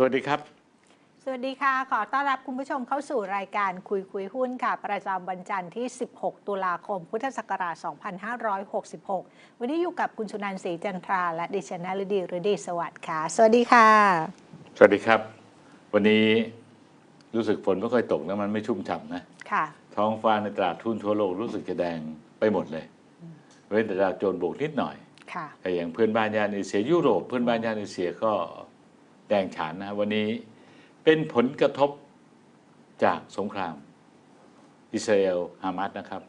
สวัสดีครับ สวัสดีค่ะ ขอต้อนรับคุณผู้ชมเข้าสู่รายการคุยคุยหุ้นค่ะ ประจำวันจันทร์ที่ 16 ตุลาคม พุทธศักราช 2566 วันนี้อยู่กับคุณชุนันท์ศรีจันทรา และดิฉันนฤดีฤดีสวัสดิ์ค่ะ สวัสดีค่ะ สวัสดีครับ วันนี้รู้สึกฝนไม่ค่อยตกนะมันไม่ชุ่มฉ่ำนะ ค่ะ ท้องฟ้าในตลาดทุนทั่วโลกรู้สึกจะแดงไปหมดเลย เว้นแต่ดาวโจนส์บวกนิดหน่อย ค่ะ แต่อย่างเพื่อนบ้านย่านเอเชียยุโรปเพื่อนบ้านย่านเอเชียก็ แดงฉานนะวันนี้เป็นผลกระทบจากสงคราม อิสราเอลฮามาสนะครับ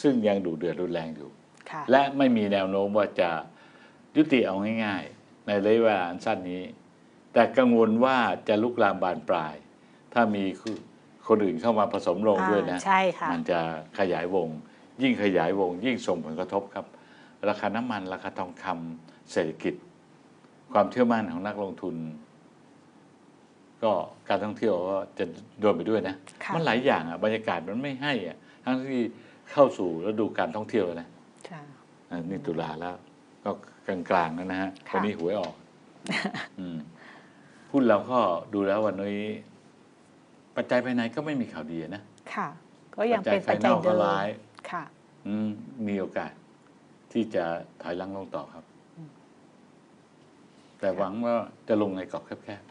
ซึ่งยังดุเดือดรุนแรงอยู่ค่ะและไม่มีแนวโน้มว่าจะยุติเอาง่ายๆ ในระยะเวลาอันสั้นนี้ แต่กังวลว่าจะลุกลามบานปลาย ถ้ามีคนอื่นเข้ามาผสมลงด้วยนะอ่าใช่ค่ะมันจะขยายวง ยิ่งขยายวง ยิ่งส่งผลกระทบครับ ราคาน้ำมัน ราคาทองคำเศรษฐกิจ ความเชื่อมั่นของนักลงทุน ก็การท่องเที่ยวก็จะโดนไปด้วยนะ ค่ะ มันหลายอย่างอะบรรยากาศมันไม่ให้อะทั้งที่เข้าสู่ฤดูการท่องเที่ยวแล้วนะค่ะ อ่านี่ตุลาแล้ว ก็กลางๆแล้วนะฮะค่ะ วันนี้หวยออกอืมหุ้นเราก็ดูแล้ววันนี้ ปัจจัยภายในก็ไม่มีข่าวดีนะค่ะ ก็ยังปัจจัเป็ยนภาปัยจนจัยอกก็เดิมร้าย ค่ะ อืมมีโอกาส ที่จะถอยหลังลงต่อครับ แต่หวังว่าจะลงในกรอบแคบ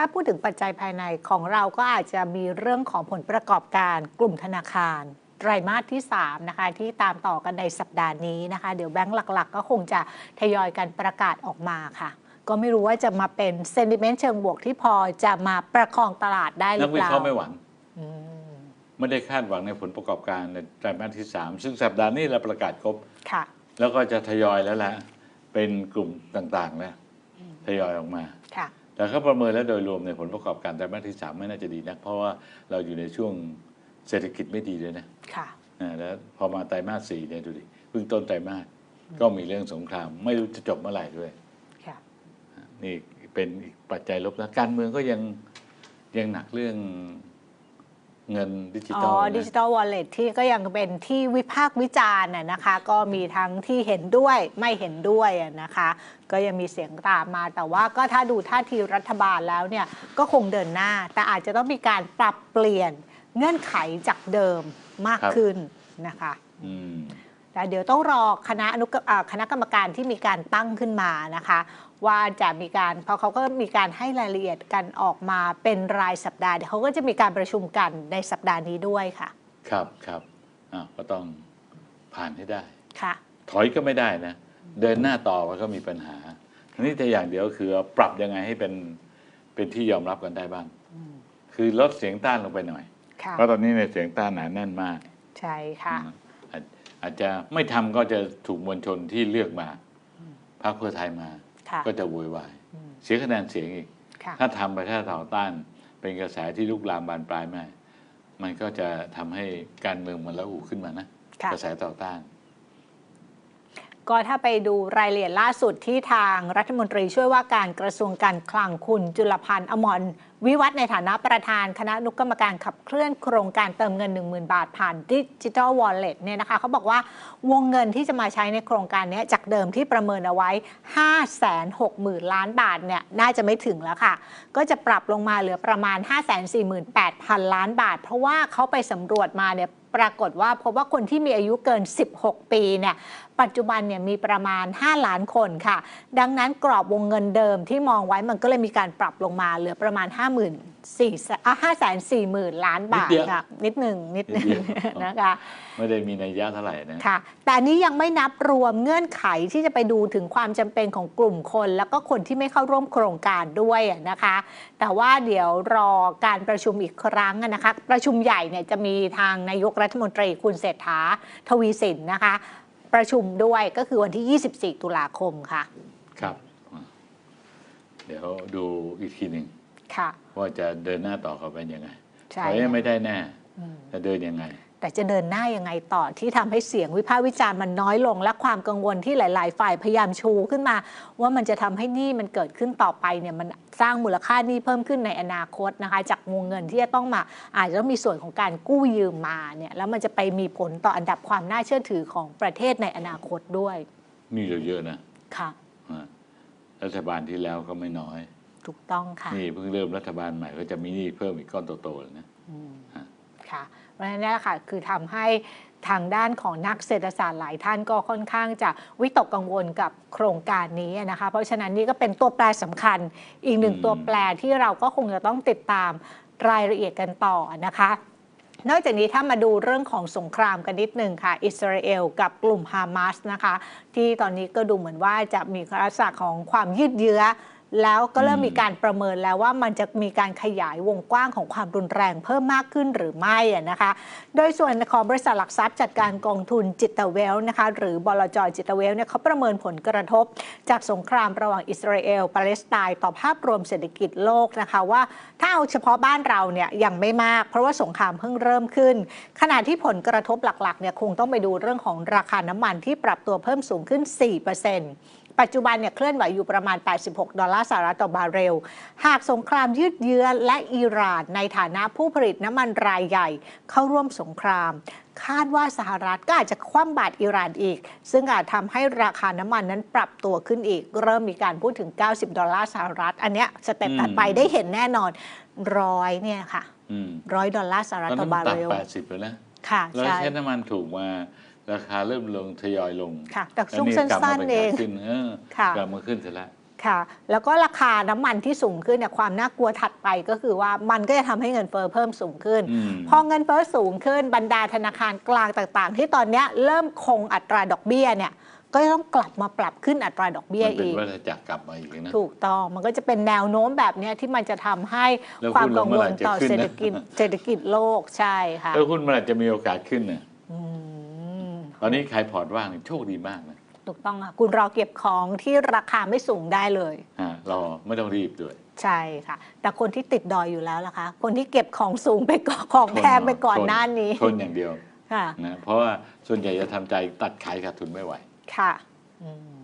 ถ้าพูดถึงปัจจัยภายในของเราก็อาจจะมีเรื่องของผลประกอบการกลุ่มธนาคารไตรมาสที่ 3 นะคะ ที่ตามต่อกันในสัปดาห์นี้นะคะ เดี๋ยวแบงก์หลัก ๆ ก็คงจะทยอยกันประกาศออกมาค่ะ ก็ไม่รู้ว่าจะมาเป็นเซนดิเมนต์เชิงบวกที่พอจะมาประคองตลาดได้หๆรืนัอกเปวิล่าเคราะห์ไม่หวังอืมไม่ได้คาดหวังในผลประกอบการในไตรมาสที่สามซึ่งสัปดาห์นี้เราประกาศครบค่ะ แล้วก็จะทยอยแล้วแหละเป็นกลุ่มต่างๆแล้วทยอยออกมาค่ะ แต่เขาประเมินแล้วโดยรวมในผลประกอบการไตรมาสที่สามไม่น่าจะดีนัก เพราะว่าเราอยู่ในช่วงเศรษฐกิจไม่ดีด้วยนะค่ะอ่าแล้วพอมาไตรมาสสี่เนี่ยดูดิเพิ่งต้นไตรมาสก็มีเรื่องสงคราม ไม่รู้จะจบเมื่อไหร่ด้วยค่ะนี่เป็นอีกปัจจัยลบนะการเมืองก็ยังยังหนักเรื่อง เงินดิจิอ๋ตออลดิจินะทัลวอลเล็ตที่ก็ยังเป็นที่วิพากษ์วิจารณ์น่ะนะคะ ก็มีทั้งที่เห็นด้วยไม่เห็นด้วยอะนะคะ ก็ยังมีเสียงตามมา แต่ว่าก็ถ้าดูท่าทีรัฐบาลแล้วเนี่ยก็คงเดินหน้า แต่อาจจะต้องมีการปรับเปลี่ยนเงื่อนไขจากเดิมมากขึ้นนะคะอืมแต่เดี๋ยวต้องรอคณะอนุกรรมอ่าคณะกรรมการที่มีการตั้งขึ้นมานะคะ ว่าจะมีการเพราะเขาก็มีการให้รายละเอียดกันออกมาเป็นรายสัปดาห์เดี๋ยวเขาก็จะมีการประชุมกันในสัปดาห์นี้ด้วยค่ะ ครับครับอ่าก็ต้องผ่านให้ได้ค่ะ ถอยก็ไม่ได้นะ เดินหน้าต่อมันก็มีปัญหาทีนี้แต่อย่างเดียวคือปรับยังไงให้เป็นเป็นที่ยอมรับกันได้บ้าง คือลดเสียงต้านลงไปหน่อยค่ะเพราะตอนนี้ในยเสียงต้านหนาแน่นมาก ใช่ค่ะอาจอาจจะไม่ทำก็จะถูกมวลชนที่เลือกมาพรรคเพื่อไทยมาค่ะ ก็จะโวยวายอืมเสียคะแนนเสียงอีกค่ะถ้าทำไปถ้าต่อต้าน เป็นกระแสที่ลุกลามบานปลายไม่มันก็จะทำให้การเมืองมันละอุขึ้นมานะค่ะกระแสต่อต้าน ก็ถ้าไปดูรายละเอียดล่าสุดที่ทางรัฐมนตรีช่วยว่าการกระทรวงการคลังคุณจุลพันธ์อมรวิวัฒในฐานะประธานคณะอนุกรรมการขับเคลื่อนโครงการเติมเงิน 10,000 บาทผ่านดิจิทัลวอลเล็ตเนี่ยนะคะเขาบอกว่าวงเงินที่จะมาใช้ในโครงการนี้จากเดิมที่ประเมินเอาไว้ 560,000 ล้านบาทเนี่ยน่าจะไม่ถึงแล้วค่ะ ก็จะปรับลงมาเหลือประมาณ 548,000 ล้านบาท เพราะว่าเขาไปสำรวจมาเนี่ยปรากฏว่าพบว่าคนที่มีอายุเกิน 16 ปีเนี่ย ปัจจุบันเนี่ยมีประมาณ 5 ล้านคนค่ะ ดังนั้นกรอบวงเงินเดิมที่มองไว้มันก็เลยมีการปรับลงมาเหลือประมาณ 5 4 0 0 0อะ540,000 ล้านบาทนิดเดียวค่ะ นิดหนึ่งนิดหนึ่งนิดเดียวนะคะ ไม่ได้มีนัยยะเท่าไหร่นะค่ะ แต่อันนี้ยังไม่นับรวมเงื่อนไขที่จะไปดูถึงความจำเป็นของกลุ่มคน แล้วก็คนที่ไม่เข้าร่วมโครงการด้วยอะนะคะ แต่ว่าเดี๋ยวรอการประชุมอีกครั้งอะนะคะ ประชุมใหญ่เนี่ยจะมีทางนายกรัฐมนตรีคุณเศรษฐาทวีสินนะคะ ประชุมด้วยก็คือวันที่ 24 ตุลาคมค่ะ ครับอ่าเดี๋ยวดูอีกทีหนึ่งค่ะ ว่าจะเดินหน้าต่อเขาเป็นยังไงใช่ถอยไม่ได้แน่อืมจะเดินยังไง แต่จะเดินหน้ายังไงต่อที่ทำให้เสียงวิพากษ์วิจารณ์มันน้อยลง และความกังวลที่หลาย ๆ ฝ่ายพยายามชูขึ้นมา ว่ามันจะทำให้หนี้มันเกิดขึ้นต่อไปเนี่ยมันสร้างมูลค่าหนี้เพิ่มขึ้นในอนาคตนะคะ จากวงเงินที่จะต้องมาอาจจะต้องมีส่วนของการกู้ยืมมาเนี่ยแล้วมันจะไปมีผลต่ออันดับความน่าเชื่อถือของประเทศในอนาคตด้วย นี่เราเยอะนะค่ะอ่ารัฐบาลที่แล้วก็ไม่น้อย ถูกต้องค่ะนี่เพิ่งเริ่มรัฐบาลใหม่ก็จะมีหนี้เพิ่มอีกก้อนโตๆเลยนะอืมฮะ ค่ะ เพราะฉะนั้นนี่ค่ะคือทำให้ทางด้านของนักเศรษฐศาสตร์หลายท่านก็ค่อนข้างจะวิตกกังวลกับโครงการนี้นะคะ เพราะฉะนั้นนี่ก็เป็นตัวแปรสำคัญอีกหนึ่งตัวแปรที่เราก็คงจะต้องติดตามรายละเอียดกันต่อนะคะนอกจากนี้ถ้ามาดูเรื่องของสงครามกันนิดหนึ่งค่ะ อิสราเอลกับกลุ่มฮามาสนะคะ ที่ตอนนี้ก็ดูเหมือนว่าจะมีลักษณะของความยืดเยื้อ แล้วก็เริ่มอืมมีการประเมินแล้วว่ามันจะมีการขยายวงกว้างของความรุนแรงเพิ่มมากขึ้นหรือไม่อะนะคะ โดยส่วนของบริษัทหลักทรัพย์จัดการกองทุนจิตเวลนะคะหรือบลจจิตเวลเนี่ยเขาประเมินผลกระทบ จากสงครามระหว่างอิสราเอลปาเลสไตน์ต่อภาพรวมเศรษฐกิจโลกนะคะว่าถ้าเอาเฉพาะบ้านเราเนี่ยยังไม่มาก เพราะว่าสงครามเพิ่งเริ่มขึ้น ขณะที่ผลกระทบหลักๆเนี่ยคงต้องไปดูเรื่องของราคาน้ำมันที่ปรับตัวเพิ่มสูงขึ้น 4% ปัจจุบันเนี่ยเคลื่อนไหวอยู่ประมาณ 86 ดอลลาร์สหรัฐต่อบาร์เรล หากสงครามยืดเยื้อและอิหร่านในฐานะผู้ผลิตน้ำมันรายใหญ่เข้าร่วมสงคราม คาดว่าสหรัฐก็อาจจะคว่ำบาตรอิหร่านอีก ซึ่งอาจทำให้ราคาน้ำมันนั้นปรับตัวขึ้นอีก เริ่มมีการพูดถึง 90 ดอลลาร์สหรัฐ อันเนี้ยสเต็ปถัดไปได้เห็นแน่นอนร้อยเนี่ยค่ะอืมร้อยดอลลาร์สหรัฐตอนต่นั้อนบาร์ตัดเรลแปดสิบแล้วนะค่ะแล้วใช่ใช้น้ำมันถูกมา ราคาเริ่มลงทยอยลงค่ะแต่แล้วช่วงนี่กลับสั้มานเป็นๆเอขางขึ้นเออค่ะกลับมาขึ้นเสร็จแล้วค่ะ แล้วก็ราคาน้ำมันที่สูงขึ้นเนี่ยความน่ากลัวถัดไปก็คือว่ามันก็จะทำให้เงินเฟ้อเพิ่มสูงขึ้นอืมพอเงินเฟ้อสูงขึ้นบรรดาธนาคารกลางต่างๆ ที่ตอนเนี้ยเริ่มคงอัตราดอกเบี้ยเนี่ยก็จะต้องกลับมาปรับขึ้นอัตราดอกเบี้ยมันเป็นอีกวัฏจักรกลับมาอีกนะถูกต้องมันก็จะเป็นแนวโน้มแบบเนี้ยที่มันจะทำให้แล้วความหุ้นกัเรางเมื่วอไหร่ลจะต่อขึ้นเศรษฐนะกิจเศรษฐกิจโลกใช่ค่ะแล้วหุ้นมันอาจจะมีโอกาสขึ้นนะอืม ตอนนี้ขายพอร์ตว่างโชคดีมากนะถูกต้องค่ะ คุณรอเก็บของที่ราคาไม่สูงได้เลยฮะรอไม่ต้องรีบด้วย ใช่ค่ะ แต่คนที่ติดดอยอยู่แล้วล่ะคะ คนที่เก็บของสูงไปก่อนของแพงไปก่อนหน้านี้ทนอย่างเดียวค่ะนะเพราะว่าส่วนใหญ่จะทำใจตัดขายขาดทุนไม่ไหว ค่ะอืม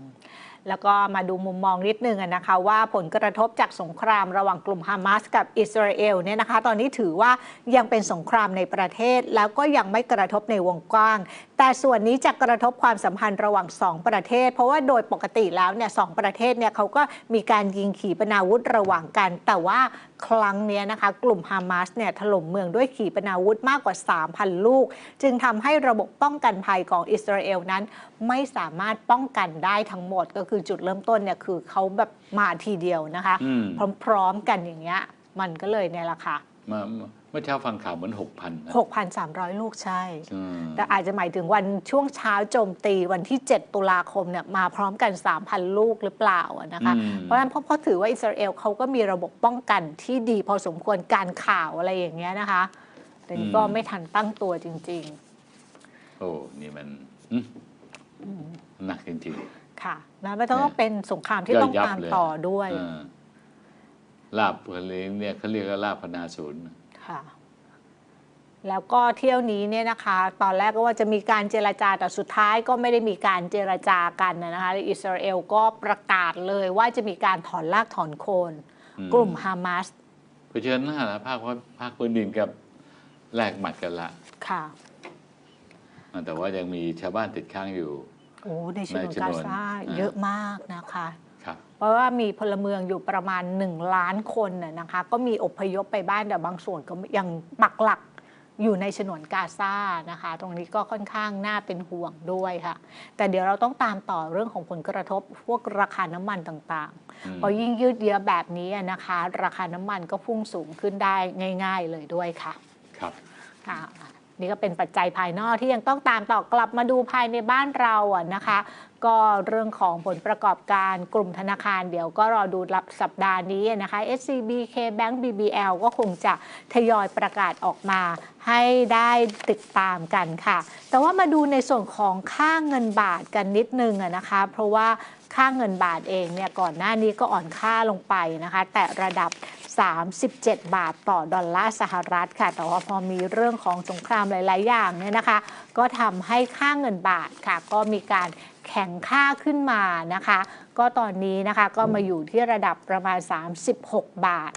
แล้วก็มาดูมุมมองนิดนึงนะคะว่าผลกระทบจากสงครามระหว่างกลุ่มฮามาสกับอิสราเอลเนี่ยนะคะตอนนี้ถือว่ายังเป็นสงครามในประเทศ แล้วก็ยังไม่กระทบในวงกว้าง แต่ส่วนนี้จะกระทบความสัมพันธ์ระหว่าง 2 ประเทศ เพราะว่าโดยปกติแล้วเนี่ยสองประเทศเนี่ยเขาก็มีการยิงขีปนาวุธระหว่างกัน แต่ว่าครั้งเนี้ยนะคะกลุ่มฮามาสเนี่ยถล่มเมืองด้วยขีปนาวุธมากกว่า 3,000 ลูก จึงทำให้ระบบป้องกันภัยของอิสราเอลนั้น ไม่สามารถป้องกันได้ทั้งหมดก็คือจุดเริ่มต้นเนี่ยคือเขาแบบมาทีเดียวนะคะอืมพร้อมๆกันอย่างเงี้ยมันก็เลยเนี่ยแหละค่ะ มาเมื่อเช้าฟังข่าวเหมือนหกพันนะ6,300 ลูกใช่ อืม แต่อาจจะหมายถึงวันช่วงเช้าโจมตีวันที่ 7 ตุลาคมเนี่ยมาพร้อมกัน 3,000 ลูกหรือเปล่าอะนะคะ อืม เพราะฉะนั้นเพราะเพราะถือว่าอิสราเอลเขาก็มีระบบป้องกันที่ดีพอสมควรการข่าวอะไรอย่างเงี้ยนะคะ แต่นี่ก็ไม่ทันตั้งตัวจริง โอ้นี่มันอืมหนักจริง ๆ ค่ะแล้วไม่ต้องเนี่ยเป็นสงครามที่ย่อยต้องยับตามเลย ต่อด้วยๆอ่าลาบเขาเรียกเนี่ยเขาเรียกว่าลาบพนาศูนย์ ค่ะ แล้วก็เที่ยวนี้เนี่ยนะคะ ตอนแรกก็ว่าจะมีการเจรจาแต่สุดท้ายก็ไม่ได้มีการเจรจากันนะคะอิสราเอลก็ประกาศเลยว่าจะมีการถอนลากถอนโคนอืมกลุ่มฮามาสเผชิญหน้าแล้วภาคภาคพื้นดินกับแลกหมัดกันละค่ะอ่าแต่ว่ายังมีชาวบ้านติดค้างอยู่โอ้ในฉนวนในฉนกาวนซาอ่าเยอะมากนะคะครับ เพราะว่ามีพลเมืองอยู่ประมาณ 1 ล้านคนน่ะนะคะ ก็มีอพยพไปบ้านแต่บางส่วนก็ยังปักหลักอยู่ในฉนวนกาซานะคะ ตรงนี้ก็ค่อนข้างน่าเป็นห่วงด้วยค่ะ แต่เดี๋ยวเราต้องตามต่อเรื่องของผลกระทบพวกราคาน้ำมันต่างอืมๆพอยิ่งยืดเยื้อแบบนี้อะนะคะ ราคาน้ำมันก็พุ่งสูงขึ้นได้ง่าย ๆ เลยด้วยค่ะ ครับค่ะนี่ก็เป็นปัจจัยภายนอกที่ยังต้องตามต่อกลับมาดูภายในบ้านเราอะนะคะ ก็เรื่องของผลประกอบการกลุ่มธนาคารเดี๋ยวก็รอดูรับสัปดาห์นี้นะคะ SCB KBank BBL ก็คงจะทยอยประกาศออกมาให้ได้ติดตามกันค่ะ แต่ว่ามาดูในส่วนของค่าเงินบาทกันนิดนึงนะคะ เพราะว่าค่าเงินบาทเองเนี่ยก่อนหน้านี้ก็อ่อนค่าลงไปนะคะ แต่ระดับ 37 บาทต่อดอลลาร์สหรัฐค่ะ แต่ว่าพอมีเรื่องของสงครามหลาย ๆ อย่างเนี่ยนะคะ ก็ทำให้ค่าเงินบาทค่ะ ก็มีการ แข็งค่าขึ้นมานะคะ ก็ตอนนี้นะคะก็มาอยู่ที่ระดับประมาณ 36 บาท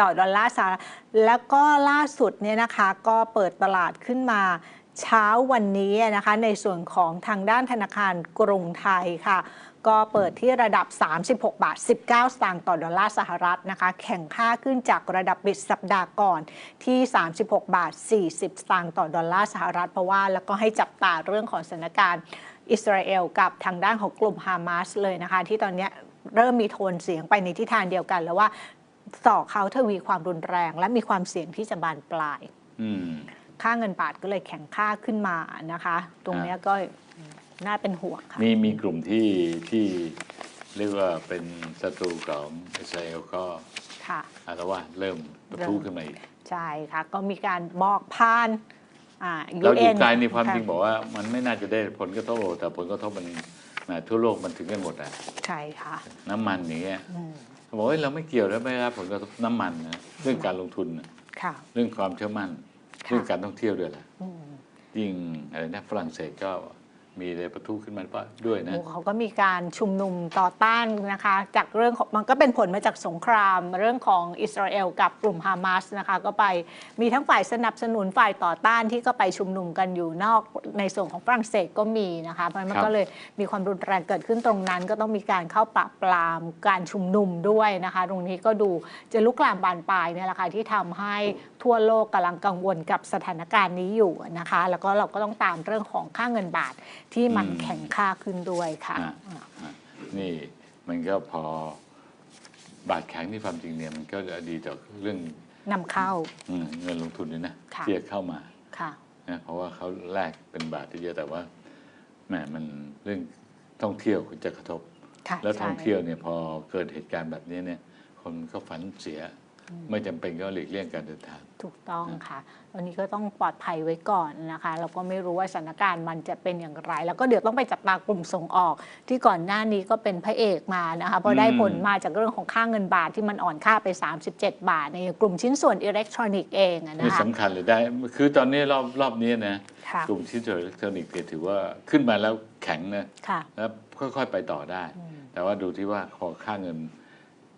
ต่อดอลลาร์สหรัฐแล้วก็ล่าสุดเนี่ยนะคะก็เปิดตลาดขึ้นมาเช้าวันนี้นะคะในส่วนของทางด้านธนาคารกรุงไทยค่ะ ก็เปิดที่ระดับ 36 บาท 19 สตางค์ต่อดอลลาร์สหรัฐนะคะ แข่งค่าขึ้นจากระดับปิดสัปดาห์ก่อนที่ 36 บาท 40 สตางค์ต่อดอลลาร์สหรัฐ เพราะว่าแล้วก็ให้จับตาเรื่องของสถานการณ์อิสราเอลกับทางด้านของกลุ่มฮามาสเลยนะคะ ที่ตอนเนี้ยเริ่มมีโทนเสียงไปในทิศทางเดียวกัน แล้วว่าต่อเขาทวีความรุนแรง และมีความเสี่ยงที่จะบานปลายอืมค่าเงินบาทก็เลยแข็งค่าขึ้นมานะคะ ตรงเนี้ยก็ น่าเป็นห่วงค่ะมีมีกลุ่มที่ที่เรียกว่าเป็นศัตรูของอิสราเอลก็ค่ะ อาละว่าเริ่มประทุขึ้นมาอีกใช่ค่ะ ก็มีการบอกผ่านอ่าเราอยู่ UN ไกลในความะจริงบอกว่า มันไม่น่าจะได้ผลกระทบแต่ผลกระทบมันแหมทั่วโลกมันถึงกันหมดอะใช่ค่ะ น้ำมันอย่างเงี้ยอืมเขาบอกว่าเฮ้ยเราไม่เกี่ยวแล้วไม่ได้รับผลกระทบน้ำมันนะเรื่องการลงทุนน่ะค่ะเรื่องความเชื่อมั่นค่ะเรื่องการท่องเที่ยวด้วยแหละอืมยิ่งอะไรนะฝรั่งเศสก็ มีอะไรประทุขึ้นมาด้วยนะ โอ้เขาก็มีการชุมนุมต่อต้านนะคะ จากเรื่องของมันก็เป็นผลมาจากสงครามเรื่องของอิสราเอลกับกลุ่มฮามาสนะคะ ก็ไปมีทั้งฝ่ายสนับสนุนฝ่ายต่อต้านที่ก็ไปชุมนุมกันอยู่นอกในส่วนของฝรั่งเศสก็มีนะคะเพราะฉะนั้นมันก็เลยมีความรุนแรงเกิดขึ้นตรงนั้น ก็ต้องมีการเข้าปราบปรามการชุมนุมด้วยนะคะ ตรงนี้ก็ดูจะลุกลามบานปลายเนี่ยแหละค่ะที่ทำให้ทั่วโลกกำลังกังวลกับสถานการณ์นี้อยู่นะคะ แล้วก็เราก็ต้องตามเรื่องของค่าเงินบาทที่มันอืมแข็งค่าขึ้นด้วยค่ะอ่าอะนี่มันก็พอบาทแข็งที่ความจริงเนี่ยมันก็จะดีต่อเรื่องนำเข้าอืมเงินลงทุนด้วยนะค่ะที่จะเข้ามาค่ะนะเพราะว่าเขาแลกเป็นบาทที่เยอะแต่ว่าแหมมันเรื่องท่องเที่ยวจะกระทบค่ะแล้วใช่ท่องเที่ยวเนี่ยพอเกิดเหตุการณ์แบบนี้เนี่ย คนก็ฝันเสีย ไม่จำเป็นก็หลีกเลี่ยงการเดินทาง ถูกต้องค่ะ วันนี้ก็ต้องปลอดภัยไว้ก่อนนะคะเราก็ไม่รู้ว่าสถานการณ์มันจะเป็นอย่างไร แล้วก็เดี๋ยวต้องไปจับตากลุ่มส่งออก ที่ก่อนหน้านี้ก็เป็นพระเอกมานะคะเพราะได้ผลมาจากเรื่องของค่าเงินบาทที่มันอ่อนค่าไป 37 บาท ในกลุ่มชิ้นส่วนอิเล็กทรอนิกส์เองอะนี่นะคะสำคัญเลยได้ คือตอนนี้รอบรอบนี้นะค่ะกลุ่มชิ้นส่วนอิเล็กทรอนิกส์เนี่ยถือว่าขึ้นมาแล้วแข็งนะค่ะแล้วค่อยๆไปต่อได้อืมแต่ว่าดูที่ว่าพอค่าเงิน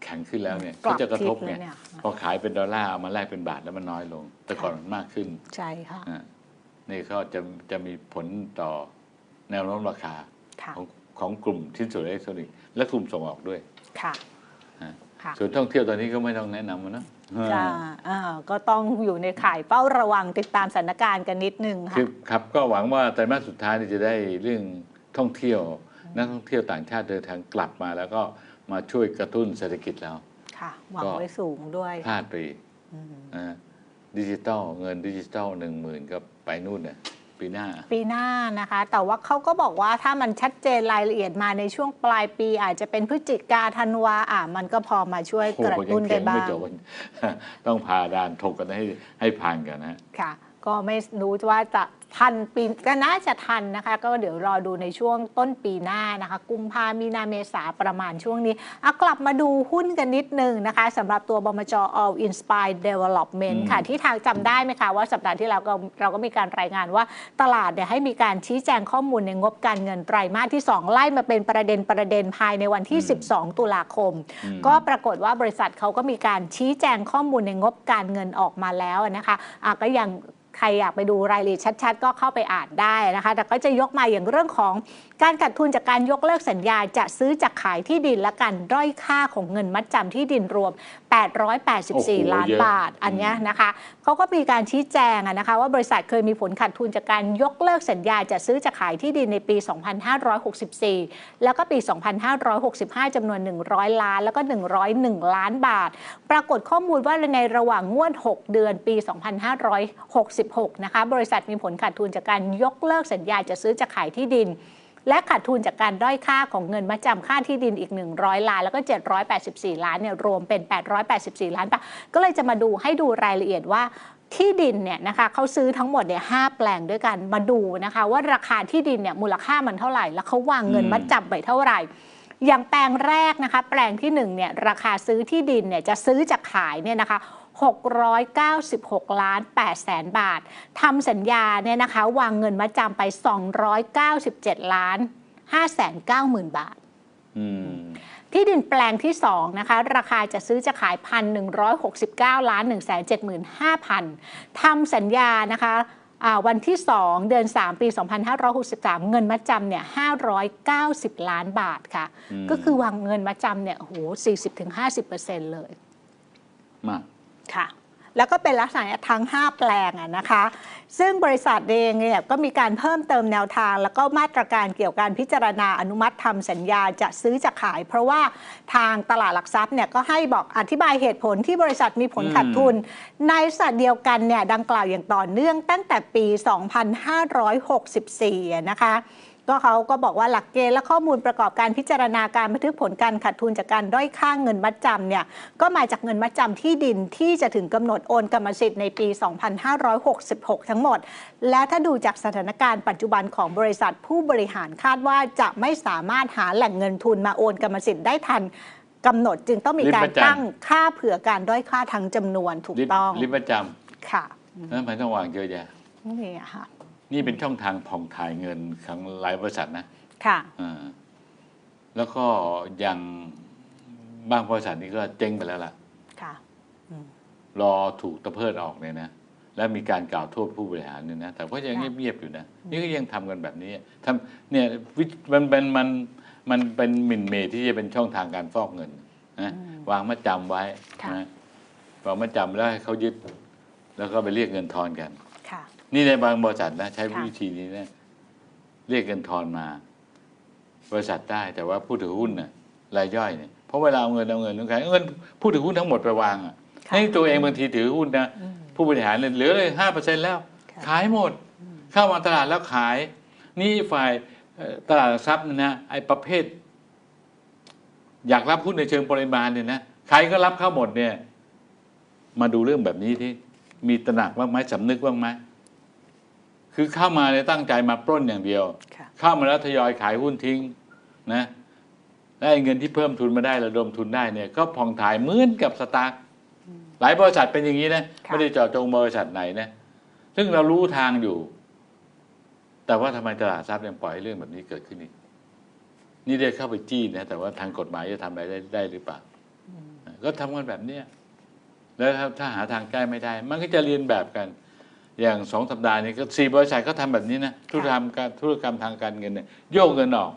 แข็งขึ้นแล้วเนี่ยกลัก็บจะกระทบทิศไงแล้วเนี่ยพอขายเป็นดอลลาร์เอามาแลกเป็นบาทแล้วมันน้อยลง แต่ก่อนมันมากขึ้น ใช่ค่ะอะนี่ก็จะจะมีผลต่อแนวโน้มราคาค่ะของของกลุ่มชิ้นส่วนอิเล็กทรอนิกส์และกลุ่มส่งออกด้วยค่ะฮะค่ะส่วนท่องเที่ยวตอนนี้ก็ไม่ต้องแนะนำมันนะจ้าอ่าก็ต้องอยู่ในข่ายเฝ้าระวังติดตามสถานการณ์กันนิดนึงคืค่ะอครับก็หวังว่าไตรมาสสุดท้ายนี่จะได้เรื่องท่องเที่ยว นักท่องเที่ยวต่างชาติเดินทางกลับมาแล้วก็ มาช่วยกระตุ้นเศรษฐกิจเราค่ะ หวังไว้สูงด้วยพลาดไปอีกอืมนะฮะดิจิตอลเงินดิจิตอลหนึ่งหมื่นก็ไปนู่นเนี่ยปีหน้า ปีหน้านะคะ แต่ว่าเขาก็บอกว่าถ้ามันชัดเจนรายละเอียดมาในช่วงปลายปี อาจจะเป็นพฤศจิกาธันวาอะมันก็พอมาช่วยโอ้กระโหยัตุ้นแข็ได้งบ้าไม่งจบต้องพาด่านถกกันให้ให้ผ่านกันนะฮะค่ะ ก็ไม่รู้ว่าจะ ทันปีก็น่าจะทันนะคะ ก็เดี๋ยวรอดูในช่วงต้นปีหน้านะคะ กุมภามีนาเมษาประมาณช่วงนี้อะกลับมาดูหุ้นกันนิดนึงนะคะสำหรับตัวบมจ All Inspire Development ค่ะ ที่ทางจำได้ไหมคะว่าสัปดาห์ที่แล้วก็เราก็มีการรายงานว่าตลาดเนี่ยให้มีการชี้แจงข้อมูลในงบการเงินไตรมาสที่ 2 ไล่มาเป็นประเด็นประเด็นภายในวันที่อืม12 ตุลาคมอืมก็ปรากฏว่าบริษัทเขาก็มีการชี้แจงข้อมูลในงบการเงินออกมาแล้วนะคะอะก็ยังใครอยากไปดูรายละเอียดชัดๆก็เข้าไปอ่านได้นะคะ แต่ก็จะยกมาอย่างเรื่องของ การขาดทุนจากการยกเลิกสัญญาจะซื้อจากขายที่ดินและการด้อยค่าของเงินมัดจำที่ดินรวม 884 ล้านเยอะบาท อันเนี้ยนะคะเขาก็มีการชี้แจงอะนะคะว่าบริษัทเคยมีผลขาดทุนจากการยกเลิกสัญญาจะซื้อจากขายที่ดินในปี 2564 แล้วก็ปี 2565 จำนวน 100 ล้าน แล้วก็ 101 ล้านบาท ปรากฏข้อมูลว่าในระหว่างงวด 6 เดือนปี 2566 นะคะ บริษัทมีผลขาดทุนจากการยกเลิกสัญญาจะซื้อจากขายที่ดิน และขาดทุนจากการด้อยค่าของเงินมาจำค่าที่ดินอีก 100 ล้านแล้วก็ 784 ล้านเนี่ยรวมเป็น 884 ล้านบาทก็เลยจะมาดูให้ดูรายละเอียดว่าที่ดินเนี่ยนะคะเขาซื้อทั้งหมดเนี่ยห้าแปลงด้วยกันมาดูนะคะ ว่าราคาที่ดินเนี่ยมูลค่ามันเท่าไหร่ แล้วเขาวางเงินมมัดจำไปเท่าไหร่ อย่างแปลงแรกนะคะ แปลงที่1เนี่ยราคาซื้อที่ดินเนี่ยจะซื้อจากขายเนี่ยนะคะ 696 ล้าน8แสนบาททำสัญญาเนี่ยนะคะ วางเงินมาจำไป 297 ล้าน5แสน9หมื่นบาทอืมที่ดินแปลงที่ 2 นะคะ ราคาจะซื้อจะขาย 1,169 ล้าน 1 7 5 0 0 0ทำสัญญานะคะอ่าวันที่ 2 เดือน 3 ปี 2563 เงินมัดจำเนี่ย590 ล้านบาทค่ะอืมก็คือวางเงินมัดจำเนี่ยโอ้โห40-50%เลย มาก ค่ะแล้วก็เป็นลักษณะทั้ง 5 แปลงอะนะคะ ซึ่งบริษัทเองเนี่ยก็มีการเพิ่มเติมแนวทาง แล้วก็มาตรการเกี่ยวกับการพิจารณาอนุมัติทำสัญญาจะซื้อจะขาย เพราะว่าทางตลาดหลักทรัพย์เนี่ยก็ให้บอกอธิบายเหตุผลที่บริษัทมีผลขาดทุน ในสัตว์เดียวกันเนี่ยดังกล่าวอย่างต่อเนื่องตั้งแต่ปี 2564อะนะคะ ก็เขาก็บอกว่าหลักเกณฑ์และข้อมูลประกอบการพิจารณาการบันทึกผลการขาดทุนจากการด้อยค่าเงินมัดจำเนี่ยก็มาจากเงินมัดจำที่ดินที่จะถึงกำหนดโอนกรรมสิทธิ์ในปี 2566 ทั้งหมด และถ้าดูจากสถานการณ์ปัจจุบันของบริษัทผู้บริหารคาดว่าจะไม่สามารถหาแหล่งเงินทุนมาโอนกรรมสิทธิ์ได้ทันกำหนดจึงต้องมีการริบประจำตั้งค่าเผื่อการด้อยค่าทั้งจำนวนถูกลิฟต้องลิฟต์ประจค่ะำแล้วทำไมต้องวางเยอะแยะนี่อะค่ะ นี่เป็นช่องทางผ่องถ่ายเงินของหลายบริษัทนะค่ะอ่าแล้วก็ยังบางบริษัทนี่ก็เจ๊งไปแล้วล่ะค่ะรอถูกตะเพิดออกเนี่ยนะแล้วมีการกล่าวโทษผู้บริหารเนี่ยนะแต่ก็ยังค่ะเงียบๆอยู่นะนี่ก็ยังทำกันแบบนี้ทำเนี่ยวิมันเป็นมันมันเป็นหมิ่นเมย์ที่จะเป็นช่องทางการฟอกเงินนะวางมาจำไว้ค่ะนะวางมาจำแล้วให้เขายึด แล้วก็ไปเรียกเงินทอนกันค่ะ นี่ในบางบริษัทนะใช้ค่ะวิธีนี้นะเรียกเงินทอนมา บริษัทได้แต่ว่าผู้ถือหุ้นน่ะรายย่อยเนี่ยเพราะเวลาเอาเงินเอาเงินต้องขายเงินผู้ถือหุ้นทั้งหมดไปวางอะค่ะให้ตัวเองบางทีถือหุ้นนะอืมผู้บริหารเนี่ยเหลือเลยห้าเปอร์เซ็นแล้วค่ะขายหมด เข้ามาตลาดแล้วขาย นี่ฝ่ายเอ่อตลาดหลักทรัพย์เนยนะไอ้ประเภท อยากรับหุ้นในเชิงปริมาณเนี่ยนะใครก็รับเข้าหมดเนี่ย มาดูเรื่องแบบนี้ที่มีตระหนักบ้างไหมสำนึกบ้างไหม คือเข้ามาเนี่ยตั้งใจมาปล้นอย่างเดียวค่ะเข้ามาแล้วทยอยขายหุ้นทิ้งนะและไอ้เงินที่เพิ่มทุนมาได้ระดมทุนได้เนี่ยก็ผ่องถ่ายเหมือนกับสตาร์ทหลายบริษัทเป็นอย่างนี้นะค่ะไม่ได้เจาะจงบริษัทไหนนะซึ่งเรารู้ทางอยู่ แต่ว่าทำไมตลาดทรัพย์ยังปล่อยให้เรื่องแบบนี้เกิดขึ้นอีกนี่ได้เข้าไปจี้นะแต่ว่าทางกฎหมายจะทำอะไรได้ได้หรือเปล่าก็ทำกันแบบเนี้ยแล้วถ้าถ้าหาทางแก้ไม่ได้ มันก็จะเรียนแบบกัน อย่างสองสัปดาห์นี้ก็สี่บริษัทก็ทำแบบนี้นะธุรกรรมการธุรกรรมทางการเงินเนี่ยโยกเงินออก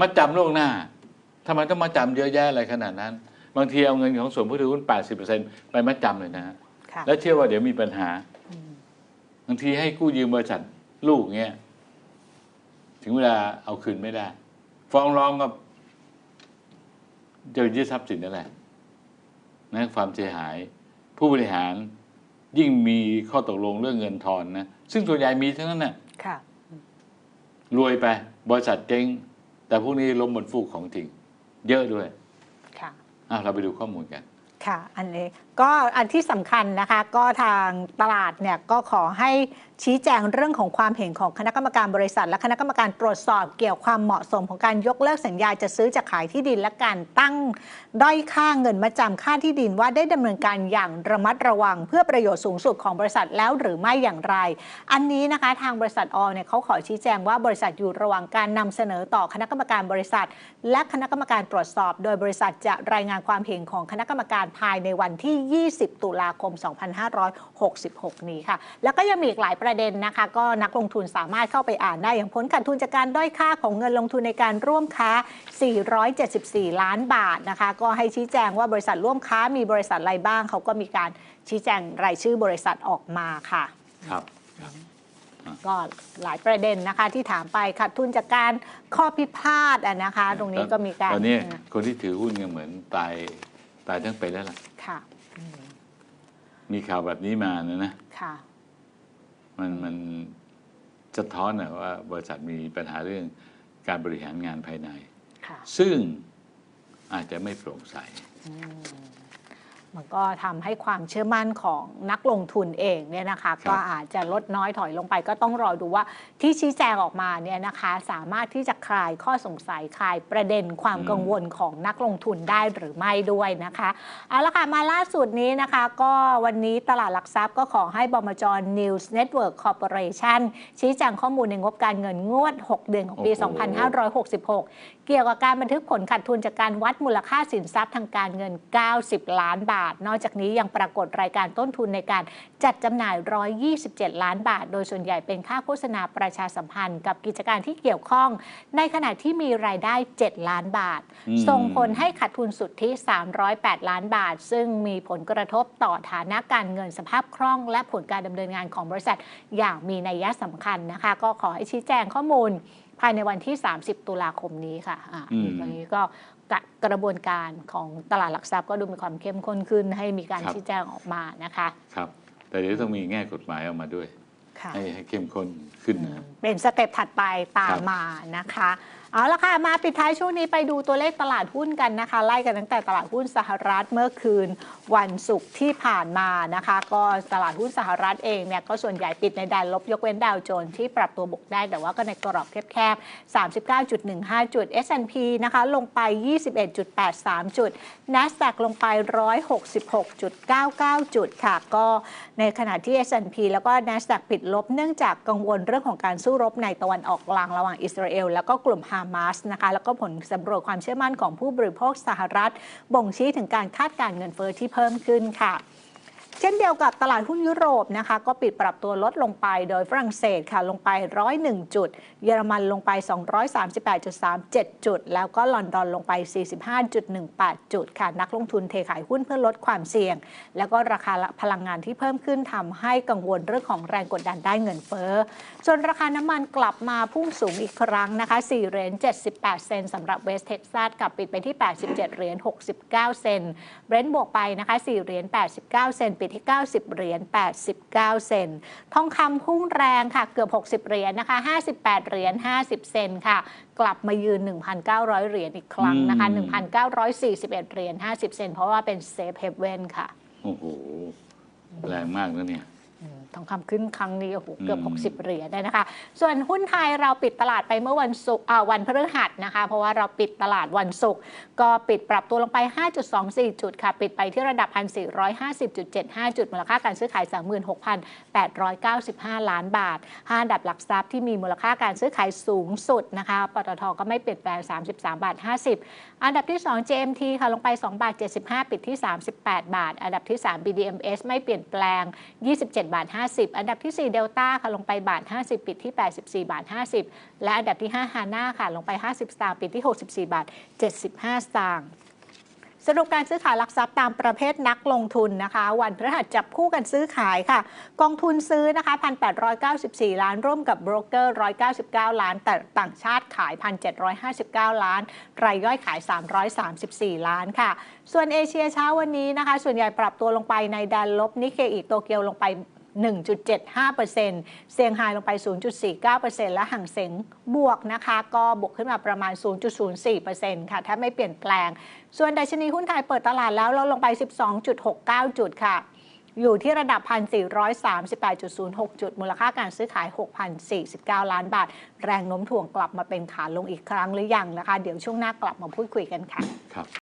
มาจำล่วงหน้าทำไมต้องมาจำเยอะแยะอะไรขนาดนั้น บางทีเอาเงินของส่วนผู้ถือหุ้น 80%ไปมาจำเลยนะฮะค่ะแล้วเชื่อว่าเดี๋ยวมีปัญหาบางทีให้กู้ยืมบริษัทลูกเงี้ยถึงเวลาเอาคืนไม่ได้ ฟ้องร้องก็จะยึดทรัพย์สินนั่นแหละนะความเสียหาย ผู้บริหาร ยิ่งมีข้อตกลงเรื่องเงินทอนนะซึ่งส่วนใหญ่มีทั้งนั้นน่ะค่ะรวยไป บริษัทเจ๊งแต่พวกนี้ล้มบนฟูกของจริง เยอะด้วย ค่ะอะเราไปดูข้อมูลกัน ค่ะ อันนี้ก็อันที่สำคัญนะคะ ก็ทางตลาดเนี่ยก็ขอให้ชี้แจงเรื่องของความเห็นของคณะกรรมการบริษัท และคณะกรรมการตรวจสอบเกี่ยวความเหมาะสมของการยกเลิกสัญญาจะซื้อจะขายที่ดินและการตั้งด้อยค่าเงินมาจำค่าที่ดินว่าได้ดำเนินการอย่างระมัดระวัง เพื่อประโยชน์สูงสุดของบริษัทแล้วหรือไม่อย่างไร อันนี้นะคะทางบริษัทออเนี่ยเขาขอชี้แจงว่าบริษัทอยู่ระหว่างการนำเสนอต่อคณะกรรมการบริษัท และคณะกรรมการตรวจสอบ โดยบริษัทจะรายงานความเห็นของคณะกรรมการภายในวันที่20 ตุลาคม 2566 นี้ค่ะ แล้วก็ยังมีอีกหลายประเด็นนะคะ ก็นักลงทุนสามารถเข้าไปอ่านได้อย่างผลขาดทุนจากการด้อยค่าของเงินลงทุนในการร่วมค้า 474 ล้านบาทนะคะ ก็ให้ชี้แจงว่าบริษัทร่วมค้ามีบริษัทอะไรบ้าง เขาก็มีการชี้แจงรายชื่อบริษัทออกมาค่ะครับก็หลายประเด็นนะคะที่ถามไปขาดทุนจากการข้อพิพาทอะนะคะ ตรงนี้ก็มีการตอนนี้คนที่ถือหุ้นก็เหมือนตายตายทั้งเป็นแล้วล่ะค่ะ มีข่าวแบบนี้มานะนะค่ะ มันมันสะท้อนนะว่า บริษัทมีปัญหาเรื่องการบริหารงานภายใน ค่ะ ซึ่งอาจจะไม่โปร่งใสมั นก็ทำให้ความเชื่อมั่นของนักลงทุนเองเนี่ยนะคะครับก็อาจจะลดน้อยถอยลงไป ก็ต้องรอดูว่าที่ชี้แจงออกมาเนี่ยนะคะสามารถที่จะคลายข้อสงสัยคลายประเด็นความกังวลของนักลงทุนได้หรือไม่ด้วยนะคะเอาละค่ะมาล่าสุดนี้นะคะ ก็วันนี้ตลาดหลักทรัพย์ก็ขอให้บมจ News Network Corporation ชี้แจงข้อมูลในงบการเงินงวด 6 เดือนของปีโอ้โห2566 เกี่ยวกับการบันทึกผลขาดทุนจากการวัดมูลค่าสินทรัพย์ทางการเงิน 90 ล้านบาทาท นอกจากนี้ยังปรากฏรายการต้นทุนในการจัดจำหน่าย 127 ล้านบาท โดยส่วนใหญ่เป็นค่าโฆษณาประชาสัมพันธ์ กับกิจการที่เกี่ยวข้อง ในขณะที่มีรายได้ 7 ล้านบาทอืมส่งผลให้ขาดทุนสุทธิ 308 ล้านบาท ซึ่งมีผลกระทบต่อฐานะการเงินสภาพคล่อง และผลการดำเนินงานของบริษัท อย่างมีนัยสำคัญนะคะ ก็ขอให้ชี้แจงข้อมูลภายในวันที่ 30 ตุลาคมนี้ค่ะ อ่าอืมตรงนี้ก็ กะกระบวนการของตลาดหลักทรัพย์ก็ดูมีความเข้มข้นขึ้น ให้มีการครับชี้แจงออกมานะคะครับ แต่เดี๋ยวต้องมีแง่กฎหมายออกมาด้วยค่ะให้ให้เข้มข้นขึ้นนะเป็นสเต็ปถัดไปตาครัมบมานะคะ เอาละค่ะ มาปิดท้ายช่วงนี้ไปดูตัวเลขตลาดหุ้นกันนะคะ ไล่กันตั้งแต่ตลาดหุ้นสหรัฐเมื่อคืนวันศุกร์ที่ผ่านมานะคะ ก็ตลาดหุ้นสหรัฐเองเนี่ยก็ส่วนใหญ่ปิดในแดนลบยกเว้นดาวโจนส์ที่ปรับตัวบวกได้แต่ว่าก็ในกรอบแคบๆ 39.15 จุด S&P นะคะลงไป 21.83 จุด NASDAQ ลงไป 166.99 จุดค่ะ ก็ในขณะที่ S&P แล้วก็ NASDAQ ปิดลบเนื่องจากกังวลเรื่องของการสู้รบในตะวันออกกลางระหว่างอิสราเอลแล้วก็กลุ่มฮามาสนะคะแล้วก็ผลสำรวจความเชื่อมั่นของผู้บริโภคสหรัฐ บ่งชี้ถึงการคาดการเงินเฟอ้อที่เพิ่มขึ้นค่ะ ช่นเดียวกับตลาดหุ้นยุโรปนะคะ ก็ปิดปรับตัวลดลงไป โดยฝรั่งเศสค่ะลงไป 101 จุด เยอรมันลงไป 238.37 จุด แล้วก็ลอนดอนลงไป 45.18 จุดค่ะ นักลงทุนเทขายหุ้นเพื่อลดความเสี่ยง แล้วก็ราคาพลังงานที่เพิ่มขึ้นทำให้กังวลเรื่องของแรงกดดันได้เงินเฟ้อส่วนราคาน้ำมันกลับมาพุ่งสูงอีกครั้งนะคะ4เหรียญ78 เซนสำหรับเวสเท็กซัสกับปิดไปที่ 87เหรียญ69 เซนเบรนท์บวกไปนะคะ4เหรียญ89 เซนปิดที่ 90 เหรียญ 89 เซนต์ทองคำพุ่งแรงค่ะเกือบ 60 เหรียญนะคะ 58 เหรียญ 50 เซนต์ค่ะ กลับมายืน 1,900 เหรียญอีกครั้งนะคะอืม1,941 เหรียญ 50 เซนต์เพราะว่าเป็นเซฟเฮเว่นค่ะ โอ้โห แรงมากนะเนี่ยอืม ทองคำขึ้นครั้งนี้โอ้โหเกือบอืม60 เหรียญเลยนะคะ ส่วนหุ้นไทยเราปิดตลาดไปเมื่อวันศุกร์อ่าวันพฤหัสนะคะ เพราะว่าเราปิดตลาดวันศุกร์ก็ปิดปรับตัวลงไป 5.24 จุดค่ะ ปิดไปที่ระดับ 1,450.75 จุด มูลค่าการซื้อขาย 36,895 ล้านบาท5อันดับหลักทรัพย์ที่มีมูลค่าการซื้อขายสูงสุดนะคะ ปตทก็ไม่เปลี่ยนแปลง 33 บาท 50 อันดับที่ 2 JMT ค่ะลงไป 2 บาท 75 ปิดที่ 38 บาท อันดับที่ 3 BDMs ไม่เปลี่ยนแปลง 27บาท50 อันดับที่4 Delta ค่ะลงไปบาท 50 ปิดที่ 84 บาท 50 และอันดับที่5 HANA ค่ะลงไป 50 สตางค์ปิดที่ 64 บาท 75 สตางค์สรุปการซื้อขายหลักทรัพย์ตามประเภทนักลงทุนนะคะ วันพฤหัสจับคู่กันซื้อขายค่ะ กองทุนซื้อนะคะ 1,894 ล้าน ร่วมกับโบรกเกอร์ 199 ล้าน แต่ต่างชาติขาย 1,759 ล้าน รายย่อยขาย 334 ล้านค่ะ ส่วนเอเชียเช้าวันนี้นะคะ ส่วนใหญ่ปรับตัวลงไปในแดนลบนิเคอีโตเกียวลงไป 1.75%เซี่ยงไฮ้ลงไป 0.49%และห่างเสงบวกนะคะ ก็บวกขึ้นมาประมาณ 0.04%ค่ะ ถ้าไม่เปลี่ยนแปลง ส่วนดัชนีหุ้นไทยเปิดตลาดแล้วลดลงไป 12.69 จุดค่ะอยู่ที่ระดับ 1,438.06 จุด มูลค่าการซื้อขาย 6,049 ล้านบาท แรงโน้มถ่วงกลับมาเป็นขาลงอีกครั้งหรือยังนะคะ เดี๋ยวช่วงหน้ากลับมาพูดคุยกันค่ะครับ